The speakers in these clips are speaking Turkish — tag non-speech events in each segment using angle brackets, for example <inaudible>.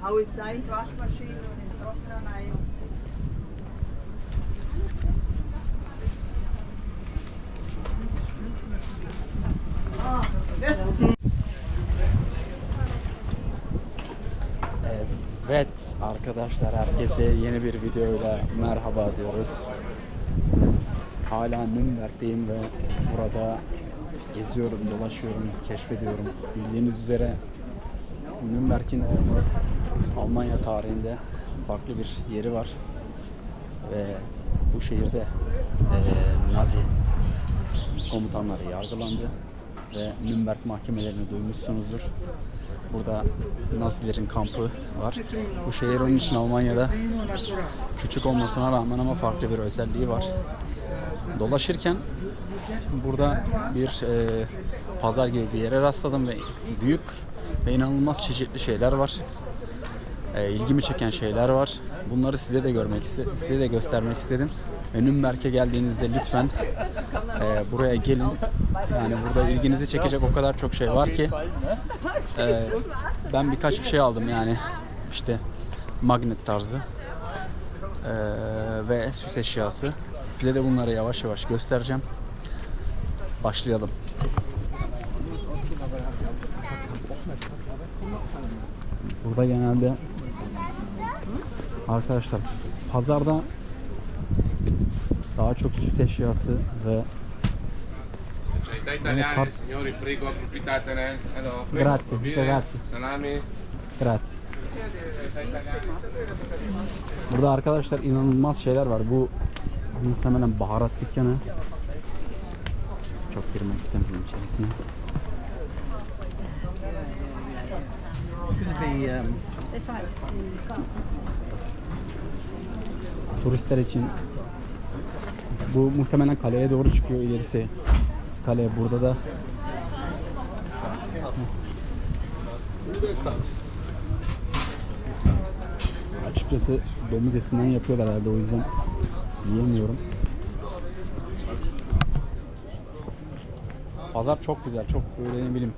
Hau ist dein Waschmaschine und den Trockner rein. Arkadaşlar herkese yeni bir videoyla merhaba diyoruz. Hala Nürnberg'deyim ve burada geziyorum, dolaşıyorum, keşfediyorum. Bildiğiniz üzere Nürnberg'in Almanya tarihinde farklı bir yeri var. Ve bu şehirde eee, Nazi komutanları yargılandı ve Nürnberg mahkemelerini duymuşsunuzdur. Burada Nazilerin kampı var. Bu şehir onun için Almanya'da küçük olmasına rağmen ama farklı bir özelliği var. Dolaşırken burada bir e, pazar gibi bir yere rastladım ve büyük ve inanılmaz çeşitli şeyler var. E, ilgimi çeken şeyler var. Bunları size de görmek size de göstermek istedim. Ve Nürnberg'e geldiğinizde lütfen e, buraya gelin. Yani burada ilginizi çekecek o kadar çok şey var ki. e, ben birkaç bir şey aldım yani işte magnet tarzı e, ve süs eşyası. Size de bunları yavaş yavaş göstereceğim. Başlayalım. Burada genelde arkadaşlar pazarda daha çok süt eşyası ve Città italiane, Forse- signori, prego approfittatene. Allora, prego, Grazie, grazie. Salami. Grazie. Burada arkadaşlar inanılmaz şeyler var. Bu muhtemelen baharat dükkanı. Çok girmek istemiyorum içerisine. Turistler için bu muhtemelen kaleye doğru çıkıyor ilerisi. Kale burada da Açıkçası domuz etinden yapıyorlar herhalde o yüzden yiyemiyorum. Pazar çok güzel, çok böyle ne bileyim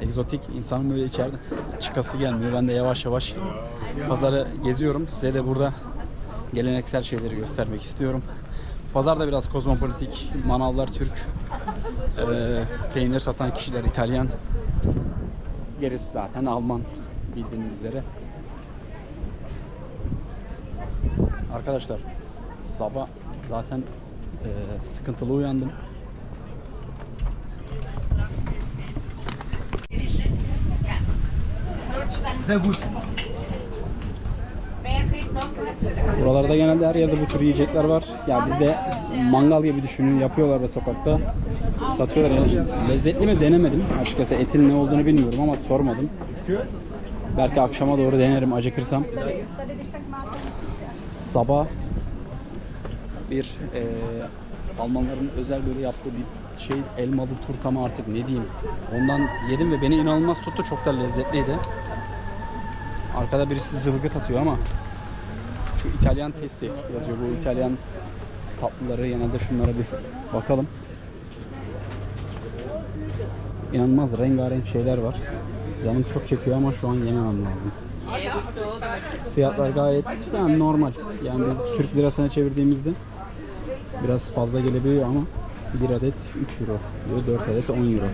egzotik. İnsanın böyle içeride çıkası gelmiyor. Ben de yavaş yavaş pazarı geziyorum. Size de burada geleneksel şeyleri göstermek istiyorum. Pazarda biraz kozmopolitik, manavlar Türk, eee, peynir satan kişiler İtalyan, gerisi zaten Alman bildiğiniz üzere. Arkadaşlar sabah zaten eee, sıkıntılı uyandım. Buralarda genelde her yerde bu tür yiyecekler var. Ya bizde mangal gibi düşünün yapıyorlar ve sokakta satıyorlar. Yani lezzetli mi denemedim. Açıkçası etin ne olduğunu bilmiyorum ama sormadım. Belki akşama doğru denerim acıkırsam. Sabah bir eee, Almanların özel böyle yaptığı bir şey elmalı turta mı artık ne diyeyim. Ondan yedim ve beni inanılmaz tuttu. Çok da lezzetliydi. Arkada birisi zılgıt atıyor ama şu İtalyan testi yazıyor. Bu İtalyan tatlıları genelde şunlara bir bakalım. İnanılmaz rengarenk şeyler var. Canım çok çekiyor ama şu an yememem lazım. Fiyatlar gayet yani normal. Yani biz Türk lirasına çevirdiğimizde biraz fazla gelebiliyor ama bir adet 3 euro diyor, 4 adet 10 euro.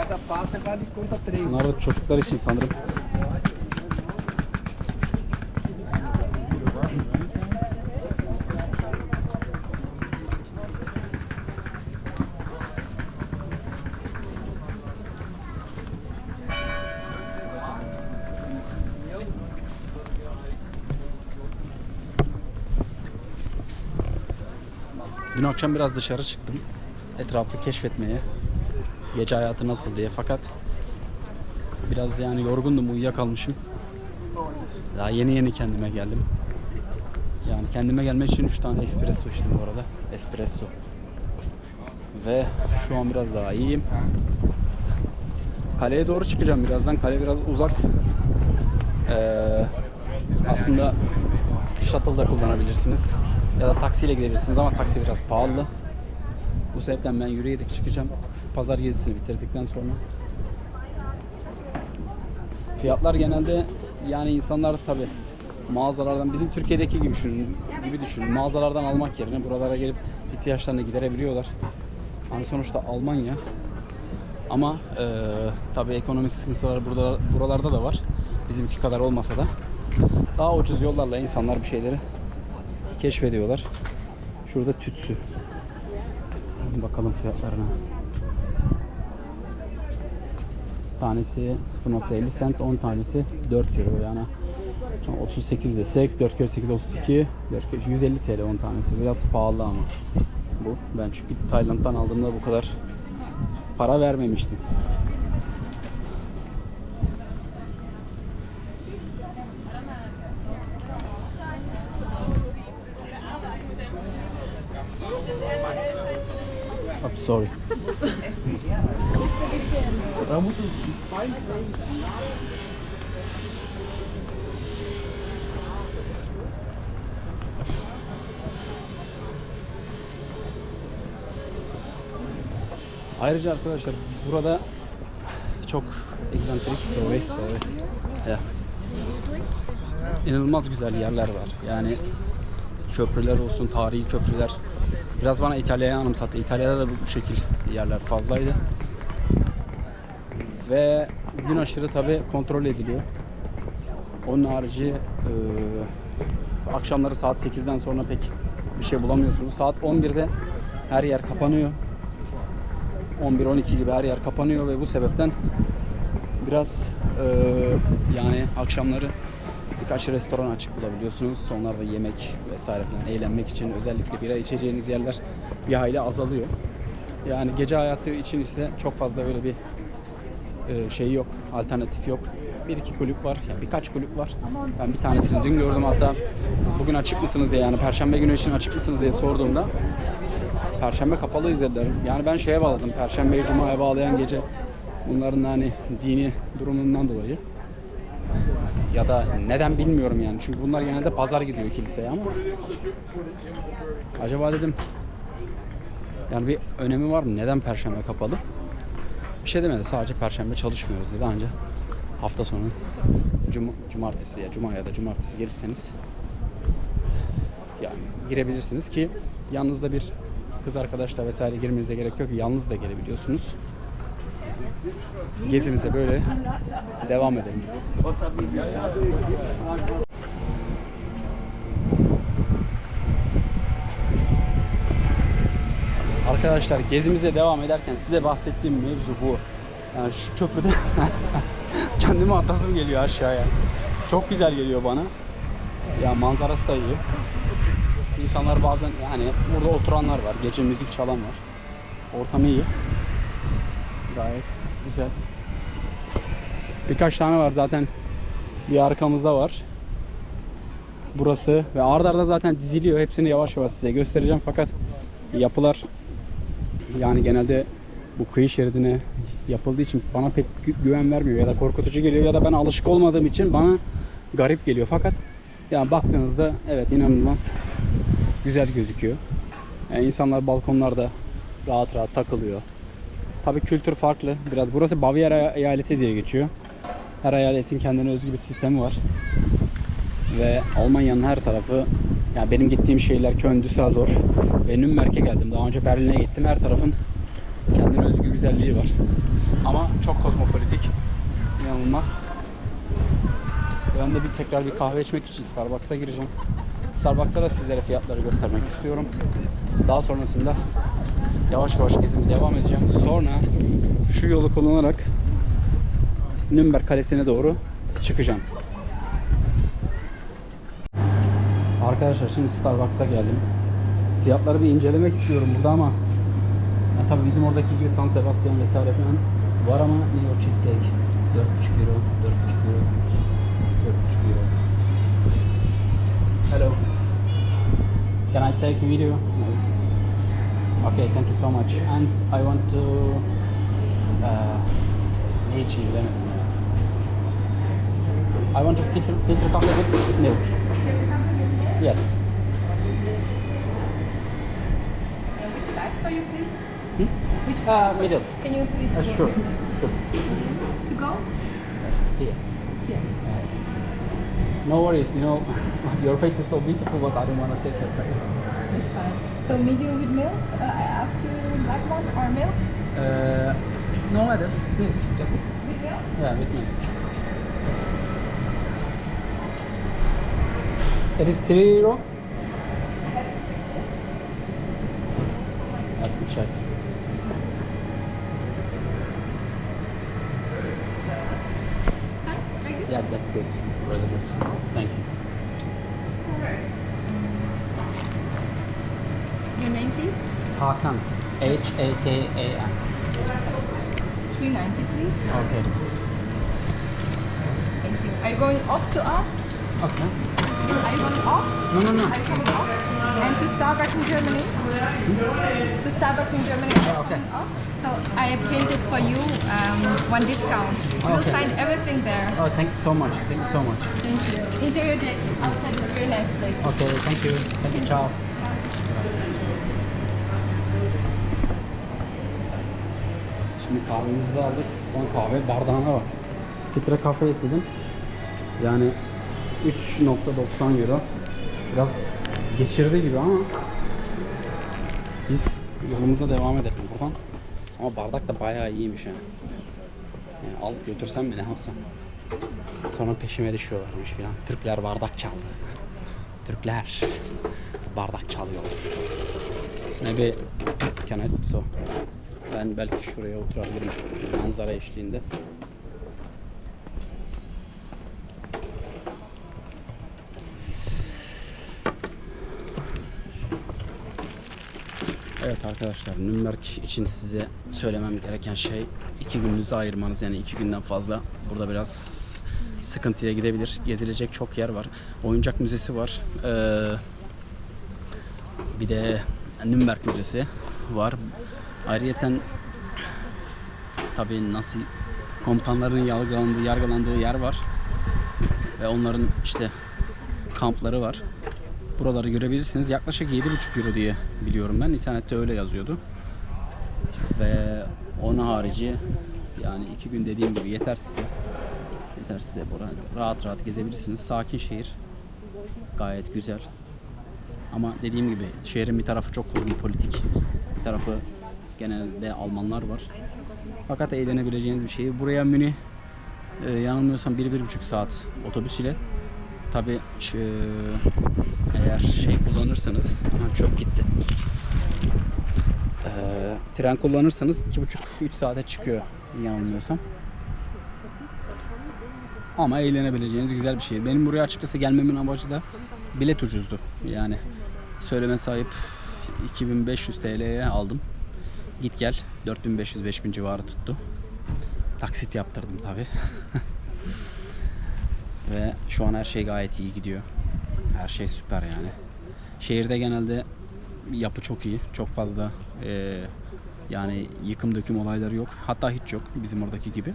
Cada passo vale conta 3. Bunlar da çocuklar için sanırım. Dün akşam biraz dışarı çıktım. Etrafı keşfetmeye. Gece hayatı nasıl diye fakat biraz yani yorgundum uyuyakalmışım. Daha yeni yeni kendime geldim. Yani kendime gelmek için 3 tane espresso içtim bu arada. Espresso. Ve şu an biraz daha iyiyim. Kaleye doğru çıkacağım birazdan. Kale biraz uzak. Ee, aslında shuttle da kullanabilirsiniz. Ya da taksiyle gidebilirsiniz ama taksi biraz pahalı. Bu sebepten ben yürüyerek çıkacağım. Pazar gezisini bitirdikten sonra. Fiyatlar genelde yani insanlar tabi mağazalardan bizim Türkiye'deki gibi düşünün, gibi düşünün. Mağazalardan almak yerine buralara gelip ihtiyaçlarını giderebiliyorlar. Hani sonuçta Almanya ama eee tabi ekonomik sıkıntılar burada buralarda da var. Bizimki kadar olmasa da daha ucuz yollarla insanlar bir şeyleri keşfediyorlar. Şurada tütsü. Bakalım fiyatlarına. Tanesi 0.50 cent, 10 tanesi 4 euro yani 38 desek 4 kere 8 32 4 kere 150 TL 10 tanesi biraz pahalı ama bu ben çünkü Tayland'dan aldığımda bu kadar para vermemiştim. I'm sorry. Ayrıca arkadaşlar burada çok egzantrik sorry sorry. İnanılmaz güzel yerler var. Yani köprüler olsun, tarihi köprüler. Biraz bana İtalya'yı anımsattı. İtalya'da da bu şekil yerler fazlaydı. Ve gün aşırı tabi kontrol ediliyor. Onun harici e, akşamları saat 8'den sonra pek bir şey bulamıyorsunuz. Saat 11'de her yer kapanıyor. 11-12 gibi her yer kapanıyor ve bu sebepten biraz e, yani akşamları birkaç restoran açık bulabiliyorsunuz. Onlarda yemek vesaire falan eğlenmek için özellikle bira içeceğiniz yerler bir hayli azalıyor. Yani gece hayatı için ise çok fazla böyle bir e, şey yok, alternatif yok. Bir iki kulüp var, yani birkaç kulüp var. Ben bir tanesini dün gördüm hatta bugün açık mısınız diye yani Perşembe günü için açık mısınız diye sorduğumda Perşembe kapalıyız dediler. Yani ben şeye bağladım, Perşembeyi Cuma'ya bağlayan gece bunların hani dini durumundan dolayı ya da neden bilmiyorum yani çünkü bunlar genelde pazar gidiyor kiliseye ama acaba dedim yani bir önemi var mı? Neden perşembe kapalı? Bir şey demedi. Sadece perşembe çalışmıyoruz dedi. Anca hafta sonu cum cumartesi ya cuma ya da cumartesi gelirseniz yani girebilirsiniz ki yalnız da bir kız arkadaşla vesaire girmenize gerek yok. Yalnız da gelebiliyorsunuz. Gezimize böyle devam edelim. Arkadaşlar gezimize devam ederken size bahsettiğim mevzu bu. Yani şu köprüde <laughs> kendime atasım geliyor aşağıya. Çok güzel geliyor bana. Ya manzarası da iyi. İnsanlar bazen yani burada oturanlar var, gece müzik çalan var. Ortam iyi. Gayet güzel. Birkaç tane var zaten bir arkamızda var. Burası ve ardarda arda zaten diziliyor. Hepsini yavaş yavaş size göstereceğim fakat yapılar yani genelde bu kıyı şeridine yapıldığı için bana pek gü- güven vermiyor ya da korkutucu geliyor ya da ben alışık olmadığım için bana garip geliyor fakat yani baktığınızda evet inanılmaz güzel gözüküyor. Yani insanlar balkonlarda rahat rahat takılıyor. Tabii kültür farklı. Biraz burası Bavyera eyaleti diye geçiyor. Her eyaletin kendine özgü bir sistemi var. Ve Almanya'nın her tarafı yani benim gittiğim şehirler Köln, Düsseldorf ve Nürnberg'e geldim. Daha önce Berlin'e gittim. Her tarafın kendine özgü güzelliği var. Ama çok kozmopolitik. İnanılmaz. Ben de bir tekrar bir kahve içmek için Starbucks'a gireceğim. Starbucks'a da sizlere fiyatları göstermek istiyorum. Daha sonrasında yavaş yavaş gezime devam edeceğim. Sonra şu yolu kullanarak Nürnberg Kalesi'ne doğru çıkacağım. Arkadaşlar şimdi Starbucks'a geldim. Fiyatları bir incelemek istiyorum burada ama ya tabii bizim oradaki gibi San Sebastian vesaire falan var ama New York Cheesecake 4,5 euro, 4,5 euro, 4,5 euro. Hello. Can I take a video? No. Okay, thank you so much. And I want to uh, H bilemedim ya. I want to filter, filter coffee with milk. Yes. Uh, which size for you, please? Hmm? Which Uh, middle. Can you please Uh, sure. Sure. to go? Here. Here. No worries, you know, <laughs> your face is so beautiful, but I don't want to take your picture. It's fine. So medium with milk. Uh, I asked you black one or milk Uh, no matter, milk, just with milk. yeah, with milk. It is three euro. Let me check. It's fine. Like this. Yeah, that's good. Really good. Thank you. Your name, please. Hakan. H A K A N. Three ninety, please. Okay. Thank you. Are you going off to us? Okay. Are you going off? No, no, no. Are you going off? And to Starbucks in Germany? To Starbucks in Germany. you Oh, okay. off? So I printed for you um, one discount. You'll Okay. find everything there. Oh, thank you so much. Thank you so much. Thank you. Enjoy your day. Outside is very nice place. Okay, thank you. Thank you. Ciao. Şimdi kahvemizi de aldık. Son kahve bardağına bak. Filtre kahve istedim. Yani 3.90 euro. Biraz geçirdi gibi ama biz yolumuza devam edelim buradan. Ama bardak da bayağı iyiymiş yani. yani alıp götürsem mi ne yapsam? Sonra peşime düşüyorlarmış filan. Türkler bardak çaldı. <laughs> Türkler bardak çalıyorlar. Maybe can I so ben belki şuraya oturabilirim manzara eşliğinde. Evet arkadaşlar Nürnberg için size söylemem gereken şey iki gününüzü ayırmanız yani iki günden fazla burada biraz sıkıntıya gidebilir. Gezilecek çok yer var. Oyuncak müzesi var. Ee, bir de Nürnberg Müzesi var. Ayrıyeten tabii Nazi komutanların yargılandığı, yargılandığı yer var. Ve onların işte kampları var. Buraları görebilirsiniz. Yaklaşık 7,5 euro diye biliyorum ben. İnternette öyle yazıyordu. Ve onun harici yani iki gün dediğim gibi yeter size. Yeter size. Burada rahat rahat gezebilirsiniz. Sakin şehir. Gayet güzel. Ama dediğim gibi şehrin bir tarafı çok kozmopolitik. Bir tarafı genelde Almanlar var. Fakat eğlenebileceğiniz bir şey. Buraya Münih e, yanılmıyorsam 1-1,5 saat otobüs ile. Tabi eğer şey kullanırsanız Aha, çöp gitti. E, tren kullanırsanız 2,5-3 saate çıkıyor yanılmıyorsam. Ama eğlenebileceğiniz güzel bir şey. Benim buraya açıkçası gelmemin amacı da bilet ucuzdu. Yani söyleme sahip 2500 TL'ye aldım. Git gel 4500-5000 civarı tuttu. Taksit yaptırdım tabi. <laughs> Ve şu an her şey gayet iyi gidiyor. Her şey süper yani. Şehirde genelde yapı çok iyi. Çok fazla eee, yani yıkım döküm olayları yok. Hatta hiç yok bizim oradaki gibi.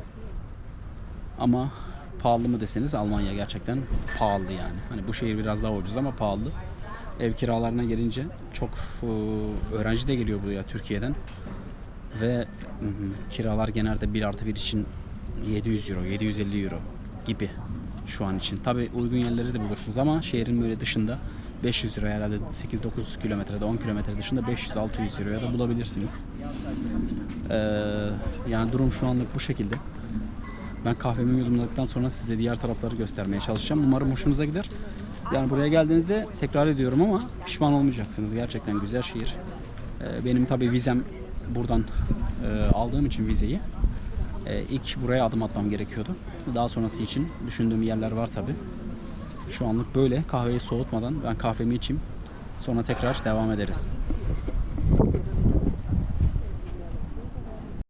Ama pahalı mı deseniz Almanya gerçekten pahalı yani. Hani bu şehir biraz daha ucuz ama pahalı. Ev kiralarına gelince çok e, öğrenci de geliyor buraya Türkiye'den. Ve kiralar genelde 1 artı 1 için 700 euro, 750 euro gibi şu an için. Tabi uygun yerleri de bulursunuz ama şehrin böyle dışında 500 euro herhalde 8-9 kilometrede 10 kilometre dışında 500-600 euroya da bulabilirsiniz. Ee, yani durum şu anlık bu şekilde. Ben kahvemi yudumladıktan sonra size diğer tarafları göstermeye çalışacağım. Umarım hoşunuza gider. Yani buraya geldiğinizde tekrar ediyorum ama pişman olmayacaksınız. Gerçekten güzel şehir. Ee, benim tabii vizem buradan e, aldığım için vizeyi e, ilk buraya adım atmam gerekiyordu. Daha sonrası için düşündüğüm yerler var tabii. Şu anlık böyle kahveyi soğutmadan ben kahvemi içeyim. Sonra tekrar devam ederiz.